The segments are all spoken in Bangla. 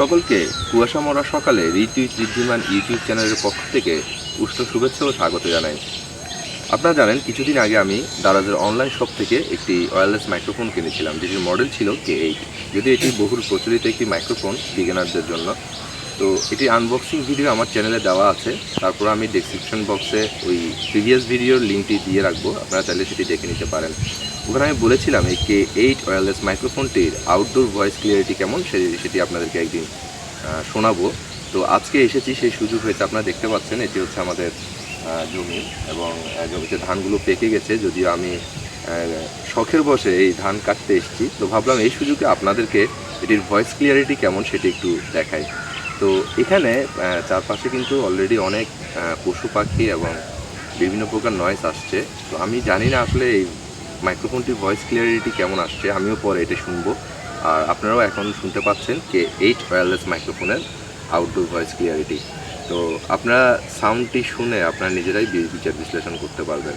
সকলকে কুয়াশা মরা সকালে ঋতু ঋদ্ধিমান ইউটিউব চ্যানেলের পক্ষ থেকে উষ্ণ শুভেচ্ছা ও স্বাগত জানাই। আপনারা জানেন, কিছুদিন আগে আমি দারাজের অনলাইন শপ থেকে একটি ওয়্যারলেস মাইক্রোফোন কিনেছিলাম, যেটির মডেল ছিল কে এইট যদি এটি বহুল প্রচলিত একটি মাইক্রোফোন বিজ্ঞানারদের জন্য। তো এটি আনবক্সিং ভিডিও আমার চ্যানেলে দেওয়া আছে। তারপর আমি ডেসক্রিপশন বক্সে ওই প্রিভিয়াস ভিডিওর লিঙ্কটি দিয়ে রাখব। আপনারা চাইলে সেটি দেখে নিতে পারেন। ওখানে আমি বলেছিলাম, এই কে এইট ওয়্যারলেস মাইক্রোফোনটির আউটডোর ভয়েস ক্লিয়ারিটি কেমন সে- সেটি আপনাদেরকে একদিন শোনাবো। তো আজকে এসেছি সেই সুযোগ হয়েছে, আপনারা দেখতে পাচ্ছেন, এটি হচ্ছে আমাদের জমি এবং জমিতে ধানগুলো পেকে গেছে। যদিও আমি শখের বসে এই ধান কাটতে এসেছি, তো ভাবলাম এই সুযোগে আপনাদেরকে এটির ভয়েস ক্লিয়ারিটি কেমন সেটি একটু দেখাই। তো এখানে চারপাশে কিন্তু অলরেডি অনেক পশু পাখি এবং বিভিন্ন প্রকার নয়েস আসছে। তো আমি জানি না আসলে এই মাইক্রোফোনটির ভয়েস ক্লিয়ারিটি কেমন আসছে। আমিও পরে এটা শুনব। আর আপনারাও এখন শুনতে পাচ্ছেন কে এইট ওয়্যারলেস মাইক্রোফোনের আউটডোর ভয়েস ক্লিয়ারিটি তো আপনারা সাউন্ডটি শুনে আপনারা নিজেরাই বিচার বিশ্লেষণ করতে পারবেন।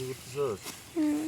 Yurt zor. Hmm.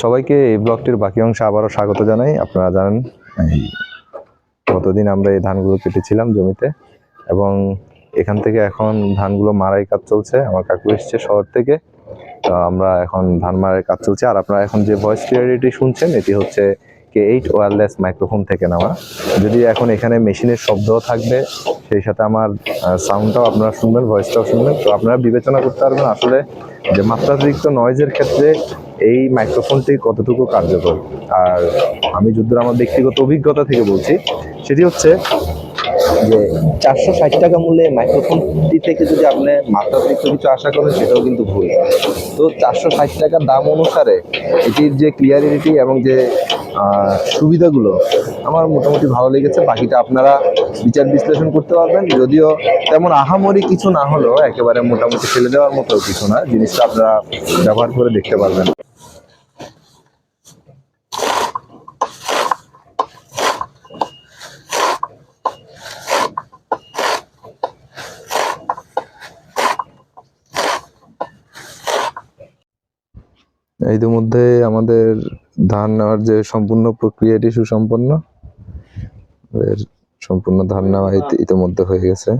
সবাইকে এই ব্লগটির বাকি অংশে আবারও স্বাগত জানাই। আপনারা জানেন গতদিন আমরা এই ধানগুলো কেটেছিলাম জমিতে এবং এখান থেকে এখন ধানগুলো মারাই কাজ চলছে। আমার কাকু এসছে শহর থেকে, তো আমরা এখন ধান মারাই কাজ চলছে। আর আপনারা এখন যে ভয়েস ক্লিয়ারিটি শুনছেন, এটি হচ্ছে কে এইট ওয়্যারলেস মাইক্রোফোন থেকে নেওয়া। যদি এখন এখানে মেশিনের শব্দও থাকবে, সেই সাথে আমার সাউন্ডটাও আপনারা শুনবেন ভয়েসটাও শুনবেন। তো আপনারা বিবেচনা করতে পারবেন আসলে যে মাত্রাতিরিক্ত নয়েজের ক্ষেত্রে এই মাইক্রোফোনটি কতটুকু কার্যকর? আর আমি যুদ্ধের আমার ব্যক্তিগত অভিজ্ঞতা থেকে বলছি, সেটি হচ্ছে যে চারশো ষাট টাকা মূল্যে মাইক্রোফোনটি থেকে যদি আপনি মাত্রাতিরিক্ত কিছু আশা করেন, সেটাও কিন্তু ভুল। তো চারশো ষাট টাকার দাম অনুসারে এটির যে ক্লিয়ারিটি এবং যে সুবিধাগুলো, আমার মোটামুটি ভালো লেগেছে। বাকিটা আপনারা বিচার বিশ্লেষণ করতে পারবেন। যদিও তেমন আহামরি কিছু না হলেও একেবারে মোটামুটি ফেলে দেওয়ার মতো কিছু না। জিনিসটা আপনারা ব্যবহার করে দেখতে পারবেন। ইতিমধ্যে আমাদের ধান নেওয়ার যে সম্পূর্ণ প্রক্রিয়াটি সুসম্পন্ন সম্পূর্ণ ধান নেওয়া ইতি- ইতিমধ্যে হয়ে গেছে।